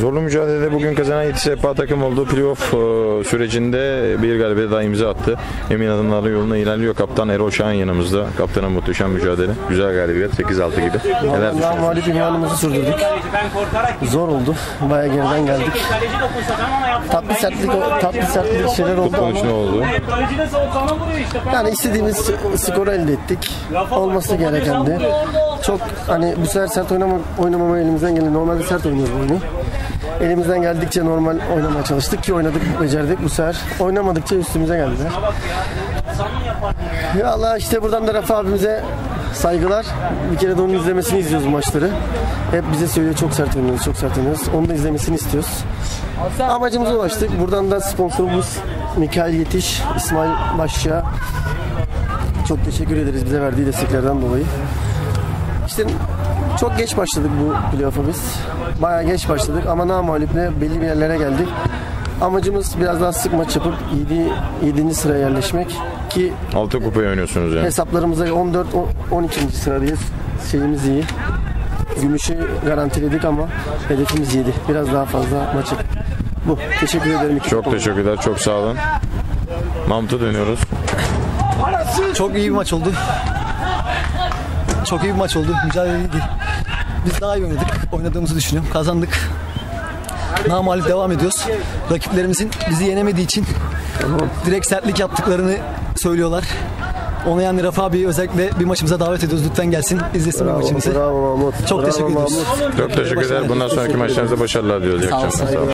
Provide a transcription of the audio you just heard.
Zorlu mücadelede bugün kazanan Yeti Sepa takım olduğu playoff e, sürecinde bir galibiyete daha imza attı. Emin adımlarla yoluna ilerliyor. Kaptan Erol Şahin yanımızda. Kaptanın muhteşem mücadele. Güzel galibiyet. 8-6 gibi. Neler düşünüyorsunuz? mağlup sürdürdük. Zor oldu. Baya geriden geldik. Tatlı sertlik, tatlı sertlik şeyler oldu ne ama oldu? Yani istediğimiz skoru elde ettik. Olması gerekendi. Çok hani bu sefer sert oynama, oynamama elimizden geldi. Normalde sert oynuyoruz bu oyunu. Elimizden geldikçe normal oynamaya çalıştık ki oynadık, becerdik bu sefer. Oynamadıkça üstümüze geldiler. Ya Allah işte buradan da Rafa abimize saygılar. Bir kere de onun izlemesini izliyoruz maçları. Hep bize söylüyor çok sert oynuyoruz, çok sert oynuyoruz. Onu da izlemesini istiyoruz. Amacımıza ulaştık. Buradan da sponsorumuz Mikail Yetiş, İsmail Başça. Çok teşekkür ederiz bize verdiği desteklerden dolayı. İşte çok geç başladık bu playoff'a biz. Bayağı geç başladık ama namaluple belli bir yerlere geldik. Amacımız biraz daha sık maç yapıp 7. 7. sıraya yerleşmek ki 6 kupayı oynuyorsunuz yani. hesaplarımıza 14 o- 12. sıradayız. Şeyimiz iyi. Gümüşü garantiledik ama hedefimiz 7. Biraz daha fazla maç yap- Bu. Teşekkür ederim. Çok teşekkürler. Çok sağ olun. Mahmut'a dönüyoruz. Çok iyi bir maç oldu. Çok iyi bir maç oldu. Mücadeleydi. Biz daha iyi oynadık. Oynadığımızı düşünüyorum. Kazandık. Namalip devam ediyoruz. Rakiplerimizin bizi yenemediği için direkt sertlik yaptıklarını söylüyorlar. Onu yani Rafa abi özellikle bir maçımıza davet ediyoruz. Lütfen gelsin izlesin bir maçımızı. Bravo Mahmut. Çok Bravo teşekkür ediyoruz. Çok teşekkürler. Bundan sonraki maçlarınızda başarılar diliyoruz. Sağ olun.